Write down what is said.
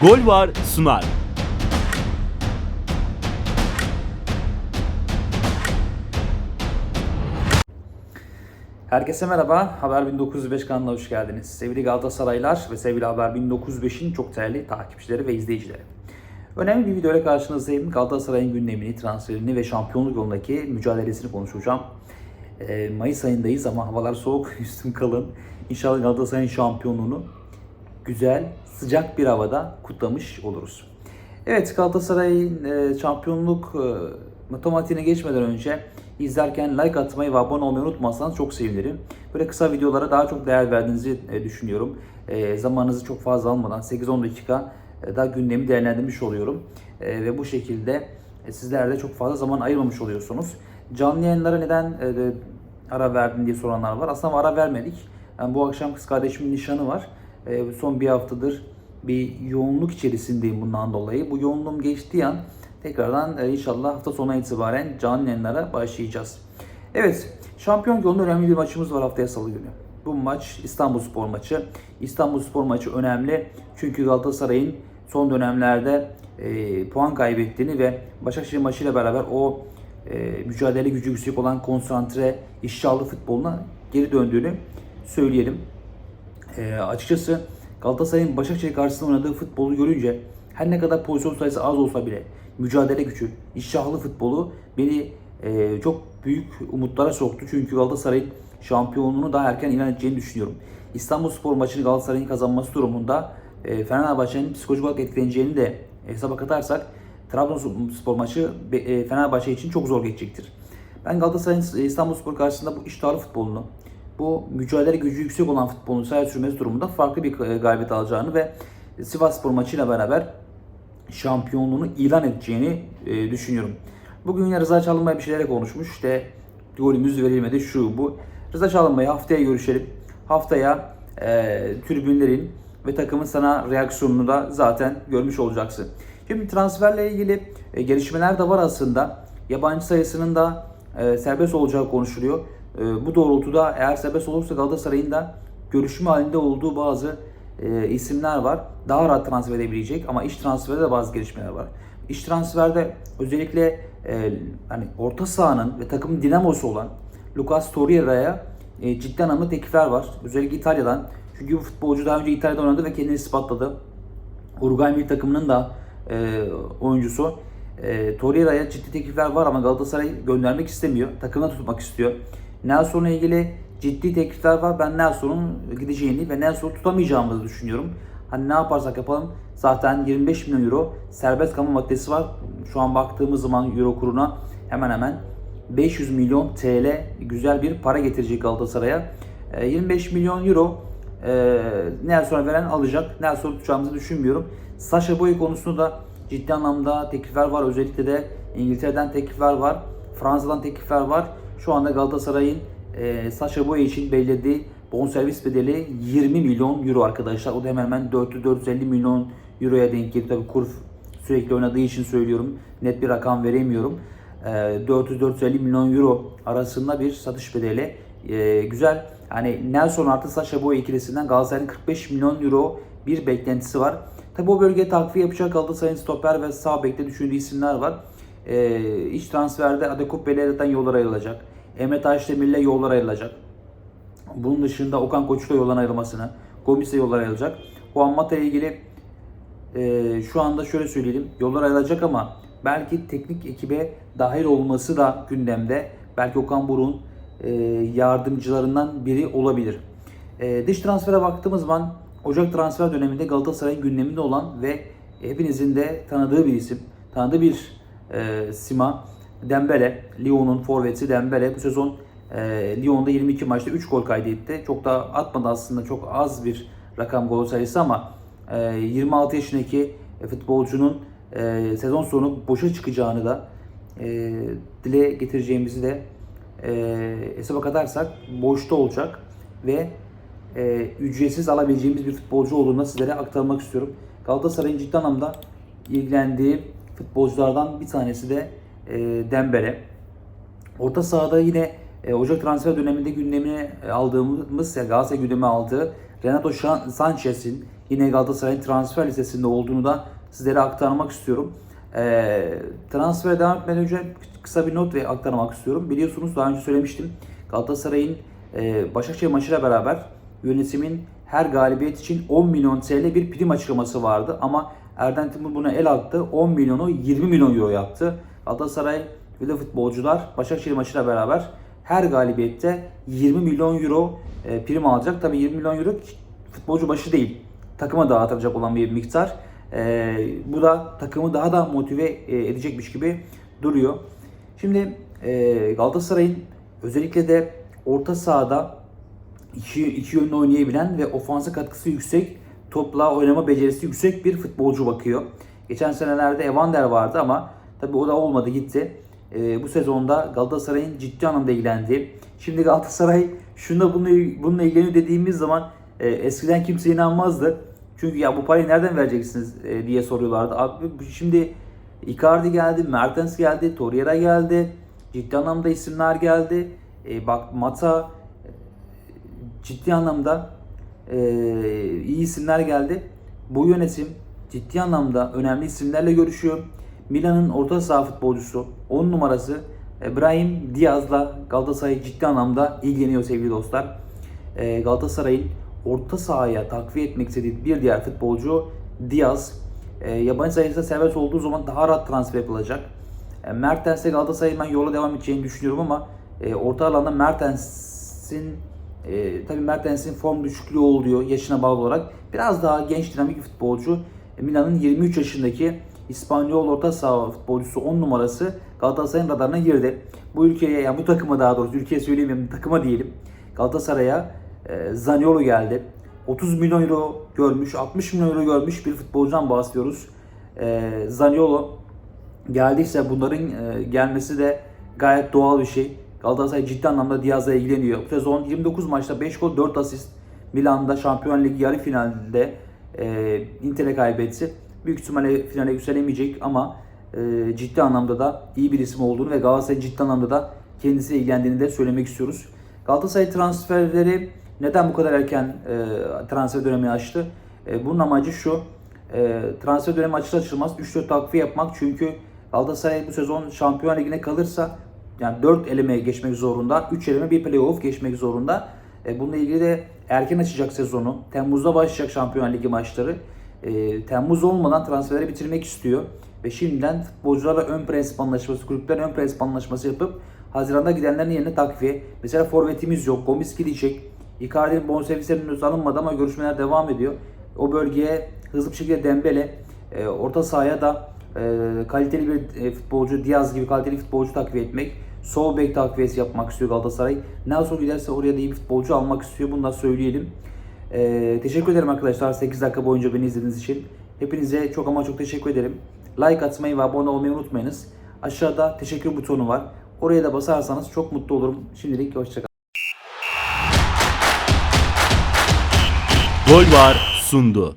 Gol var sunar. Herkese merhaba. Haber 1905 kanalına hoş geldiniz. Sevgili Galatasaraylar ve sevgili Haber 1905'in çok değerli takipçileri ve izleyicileri. Önemli bir videoyla karşınızdayım. Galatasaray'ın gündemini, transferini ve şampiyonluk yolundaki mücadelesini konuşacağım. Ee, Mayıs ayındayız ama havalar soğuk, üstüm kalın. İnşallah Galatasaray'ın şampiyonluğunu güzel, sıcak bir havada kutlamış oluruz. Evet Galatasaray'ın e, şampiyonluk e, matematiğine geçmeden önce izlerken like atmayı ve abone olmayı unutmazsanız çok sevinirim. Böyle kısa videolara daha çok değer verdiğinizi e, düşünüyorum. E, zamanınızı çok fazla almadan 8-10 dakika daha gündemi değerlendirmiş oluyorum. Ve bu şekilde e, sizler de çok fazla zaman ayırmamış oluyorsunuz. Canlı yayınlara neden de ara verdin diye soranlar var. Aslında ara vermedik. Yani bu akşam kız kardeşimin nişanı var. E, son bir haftadır bir yoğunluk içerisindeyim bundan dolayı. Bu yoğunluğum geçtiği an tekrardan e, inşallah hafta sonu itibaren canlı yayınlara başlayacağız. Evet, şampiyon yolunda önemli bir maçımız var haftaya salı günü. Bu maç İstanbul Spor maçı. İstanbul Spor maçı önemli çünkü Galatasaray'ın son dönemlerde e, puan kaybettiğini ve Başakşehir maçıyla beraber o e, mücadele gücü yüksek olan konsantre, iştahlı futboluna geri döndüğünü söyleyelim. E, açıkçası Galatasaray'ın Başakşehir karşısında oynadığı futbolu görünce her ne kadar pozisyon sayısı az olsa bile mücadele gücü, iştahlı futbolu beni e, çok büyük umutlara soktu. Çünkü Galatasaray'ın şampiyonluğunu daha erken ilan edeceğini düşünüyorum. İstanbul Spor maçını Galatasaray'ın kazanması durumunda e, Fenerbahçe'nin psikolojik olarak etkileneceğini de hesaba katarsak Trabzonspor maçı e, Fenerbahçe için çok zor geçecektir. Ben Galatasaray'ın İstanbul Spor karşısında bu iştahlı futbolunu, bu mücadele gücü yüksek olan futbolunu sahaya sürmesi durumunda farklı bir e, galibiyet alacağını ve Sivas Spor maçıyla beraber şampiyonluğunu ilan edeceğini e, düşünüyorum. Bugün yine Rıza Çalınbay bir şeylere konuşmuş. İşte golümüz verilmedi şu bu. Rıza Çalınbay'ı haftaya görüşelim. Haftaya e, tribünlerin ve takımın sana reaksiyonunu da zaten görmüş olacaksın. Şimdi transferle ilgili e, gelişmeler de var aslında. Yabancı sayısının da e, serbest olacağı konuşuluyor. E, bu doğrultuda eğer serbest olursa Galatasaray'ın da görüşme halinde olduğu bazı e, isimler var. Daha rahat transfer edebilecek ama iş transferde de bazı gelişmeler var. İş transferde özellikle e, hani orta sahanın ve takımın dinamosu olan Lucas Torreira'ya e, ciddi anlamda teklifler var. Özellikle İtalya'dan. Çünkü bu futbolcu daha önce İtalya'da oynadı ve kendini ispatladı. Uruguay milli takımının da e, oyuncusu. E, Torreira'ya ciddi teklifler var ama Galatasaray göndermek istemiyor. Takımda tutmak istiyor. Nelson'la ilgili ciddi teklifler var. Ben Nelson'un gideceğini ve Nelson'u tutamayacağımızı düşünüyorum. Hani ne yaparsak yapalım zaten 25 milyon euro serbest kamu maddesi var. Şu an baktığımız zaman euro kuruna hemen hemen 500 milyon TL güzel bir para getirecek Galatasaray'a. E, 25 milyon euro e, Nelson'a veren alacak. Nelson'u tutacağımızı düşünmüyorum. Sasha Boy konusunda da ciddi anlamda teklifler var. Özellikle de İngiltere'den teklifler var. Fransa'dan teklifler var. Şu anda Galatasaray'ın e, Sasha Boy için belirlediği bonservis bedeli 20 milyon euro arkadaşlar. O da hemen hemen 400-450 milyon euroya denk geliyor. Tabii kur sürekli oynadığı için söylüyorum. Net bir rakam veremiyorum. E, 400-450 milyon euro arasında bir satış bedeli. E, güzel. Yani Nelson artı Sasha Boy ikilisinden Galatasaray'ın 45 milyon euro bir beklentisi var. Tabi o bölgeye takviye yapacak Galatasaray'ın stoper ve sağ bekte düşündüğü isimler var. E, iç transferde Adekup Beleri'den yollar ayrılacak. Emre Taşdemir'le yollar ayrılacak. Bunun dışında Okan Koç'la yoldan ayrılmasını, Gomis'le yollar ayrılacak. Juan Mata ile ilgili e, şu anda şöyle söyleyelim. Yollar ayrılacak ama belki teknik ekibe dahil olması da gündemde. Belki Okan Buruk'un e, yardımcılarından biri olabilir. E, dış transfere baktığımız zaman Ocak transfer döneminde Galatasaray'ın gündeminde olan ve hepinizin de tanıdığı bir isim, tanıdığı bir e, sima Dembele, Lyon'un forveti Dembele bu sezon e, Lyon'da 22 maçta 3 gol kaydetti. Çok da atmadı aslında çok az bir rakam gol sayısı ama e, 26 yaşındaki futbolcunun e, sezon sonu boşa çıkacağını da e, dile getireceğimizi de e, hesaba katarsak boşta olacak ve e, ücretsiz alabileceğimiz bir futbolcu olduğunu sizlere aktarmak istiyorum. Galatasaray'ın ciddi anlamda ilgilendiği futbolculardan bir tanesi de e, Dembele. Orta sahada yine e, Ocak transfer döneminde gündemine aldığımız, yani Galatasaray gündeme aldığı Renato Sanchez'in yine Galatasaray'ın transfer listesinde olduğunu da sizlere aktarmak istiyorum. Ee, transfere devam etmeden önce kısa bir not ve aktarmak istiyorum. Biliyorsunuz daha önce söylemiştim. Galatasaray'ın e, Başakşehir maçıyla beraber yönetimin her galibiyet için 10 milyon TL bir prim açıklaması vardı. Ama Erden Timur buna el attı. 10 milyonu 20 milyon euro yaptı. Galatasaray ve de futbolcular Başakşehir maçıyla beraber her galibiyette 20 milyon euro e, prim alacak. Tabii 20 milyon euro futbolcu başı değil. Takıma dağıtılacak olan bir miktar. E, bu da takımı daha da motive e, edecekmiş gibi duruyor. Şimdi Galatasaray'ın özellikle de orta sahada iki, iki yönlü oynayabilen ve ofansa katkısı yüksek, topla oynama becerisi yüksek bir futbolcu bakıyor. Geçen senelerde Evander vardı ama tabii o da olmadı gitti. Ee, bu sezonda Galatasaray'ın ciddi anlamda ilgilendiği. Şimdi Galatasaray şunda bununla, bununla ilgileniyor dediğimiz zaman e, eskiden kimse inanmazdı. Çünkü ya bu parayı nereden vereceksiniz e, diye soruyorlardı. Abi şimdi Icardi geldi, Mertens geldi, Torreira geldi. Ciddi anlamda isimler geldi. E, bak Mata ciddi anlamda e, iyi isimler geldi. Bu yönetim ciddi anlamda önemli isimlerle görüşüyor. Milan'ın orta saha futbolcusu 10 numarası Brahim Diaz'la Galatasaray ciddi anlamda ilgileniyor sevgili dostlar. E, Galatasaray'ın orta sahaya takviye etmek istediği bir diğer futbolcu Diaz. E, yabancı sayısında serbest olduğu zaman daha rahat transfer yapılacak. E, Mertens'e Galatasaray'ın ben yola devam edeceğini düşünüyorum ama e, orta alanda Mertens'in e, tabii Mertens'in form düşüklüğü oluyor yaşına bağlı olarak. Biraz daha genç dinamik bir futbolcu. Milan'ın 23 yaşındaki İspanyol orta saha futbolcusu 10 numarası Galatasaray'ın radarına girdi. Bu ülkeye yani bu takıma daha doğrusu ülkeye söyleyeyim takıma diyelim. Galatasaray'a e, Zaniolo geldi. 30 milyon euro görmüş, 60 milyon euro görmüş bir futbolcudan bahsediyoruz. E, Zaniolo geldiyse bunların e, gelmesi de gayet doğal bir şey. Galatasaray ciddi anlamda Diaz'la ilgileniyor. Bu sezon 29 maçta 5 gol 4 asist. Milan'da Şampiyon Ligi yarı finalde e, Inter'e kaybetti. Büyük ihtimalle finale yükselemeyecek ama e, ciddi anlamda da iyi bir isim olduğunu ve Galatasaray ciddi anlamda da kendisiyle ilgilendiğini de söylemek istiyoruz. Galatasaray transferleri neden bu kadar erken e, transfer dönemi açtı? E, bunun amacı şu. Transfer dönemi açılır açılmaz 3-4 takviye yapmak. Çünkü Galatasaray bu sezon Şampiyon Ligi'ne kalırsa yani 4 eleme geçmek zorunda, 3 eleme bir playoff geçmek zorunda. E, bununla ilgili de erken açacak sezonu. Temmuz'da başlayacak Şampiyon Ligi maçları. E, Temmuz olmadan transferleri bitirmek istiyor. Ve şimdiden futbolcularla ön prensip anlaşması, kulüplerin ön prensip anlaşması yapıp Haziran'da gidenlerin yerine takviye. Mesela forvetimiz yok. Gomis gidecek. Icardi'nin bonservislerinin henüz alınmadı ama görüşmeler devam ediyor. O bölgeye hızlı bir şekilde Dembele, e, orta sahaya da e, kaliteli bir e, futbolcu, Diaz gibi kaliteli futbolcu takviye etmek. Sol bek takviyesi yapmak istiyor Galatasaray. Nelson giderse oraya da iyi bir futbolcu almak istiyor. Bunu da söyleyelim. E, teşekkür ederim arkadaşlar 8 dakika boyunca beni izlediğiniz için. Hepinize çok ama çok teşekkür ederim. Like atmayı ve abone olmayı unutmayınız. Aşağıda teşekkür butonu var. Oraya da basarsanız çok mutlu olurum. Şimdilik hoşçakalın. Gol var sundu.